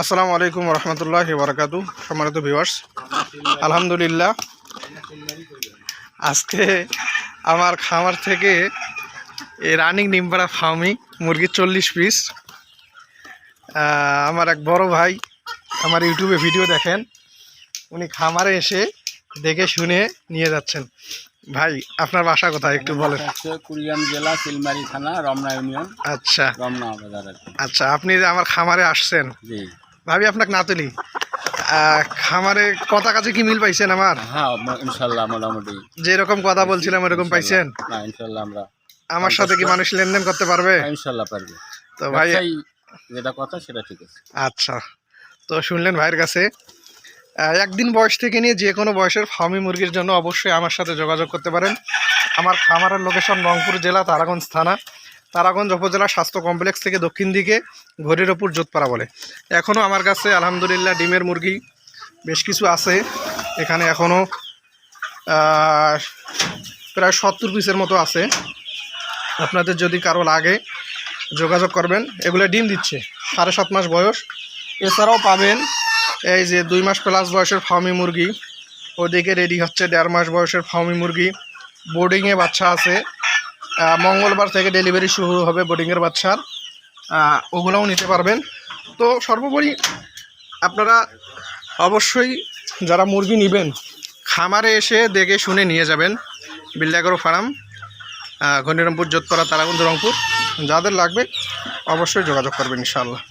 আসসালামু আলাইকুম রহমতুল্লাহ বারকাতু সম্মানিত ভিউয়ার্স আলহামদুলিল্লাহ। আজকে আমার খামার থেকে এই রানিং নিমপাড়া ফার্মি মুরগির চল্লিশ পিস আমার এক বড় ভাই আমার ইউটিউবে ভিডিও দেখেন। উনি খামারে এসে দেখে শুনে নিয়ে যাচ্ছেন। ভাই আপনার বাসা কোথায় একটু বলেন। কুড়িয়াম জেলা সিলমারি থানা রমনা ইউনিয়ন। আচ্ছা। রমনা বাজার আচ্ছা আপনি যে আমার খামারে আসছেন জি। ভাবি আপনাকে না তুলি। খামারে কথা কাছে কি মিল পাইছেন আমার? হ্যাঁ ইনশাল্লাহ মোটামুটি। যেরকম কথা বলছিলাম এরকম পাইছেন? না ইনশাল্লাহ আমরা আমার সাথে কি মানুষ লেনদেন করতে পারবে? হ্যাঁ, ইনশাল্লাহ পারব। তো ভাই যেটা কথা সেটা ঠিক আছে। আচ্ছা। তো শুনলেন ভাইয়ের কাছে একদিন বয়স থেকে নিয়ে যে কোনো বয়সের ফার্মি মুরগির জন্য অবশ্যই আমার সাথে যোগাযোগ করতে পারেন। আমার খামারের লোকেশন রংপুর জেলা তারাগঞ্জ থানা। তারাগঞ্জ উপজেলা স্বাস্থ্য কমপ্লেক্স থেকে দক্ষিণ দিকে ঘড়ির ওপর জোতপাড়া বলে। এখনও আমার কাছে আলহামদুলিল্লাহ ডিমের মুরগি বেশ কিছু আছে। এখানে এখনও প্রায় সত্তর পিসের মতো আছে। আপনাদের যদি কারও লাগে যোগাযোগ করবেন, এগুলো ডিম দিচ্ছে, সাড়ে সাত মাস বয়স। এছাড়াও পাবেন এই যে দুই মাস প্লাস বয়সের ফার্মি মুরগি, ওদিকে রেডি হচ্ছে দেড় মাস বয়সের ফার্মি মুরগি। বোর্ডিংয়ে বাচ্চা আছে। মঙ্গলবার থেকে ডেলিভারি শুরু হবে বোর্ডিংয়ের বাচ্চার। ওগুলোও নিতে পারবেন। তো সর্বোপরি আপনারা অবশ্যই যারা মুরগি নেবেন, খামারে এসে দেখে শুনে নিয়ে যাবেন বিল্লাগরো ফার্ম ঘনিরামপুর যোধপাড়া, তারাগঞ্জ, রংপুর। যাদের লাগবে অবশ্যই যোগাযোগ করবেন ইনশাআল্লাহ।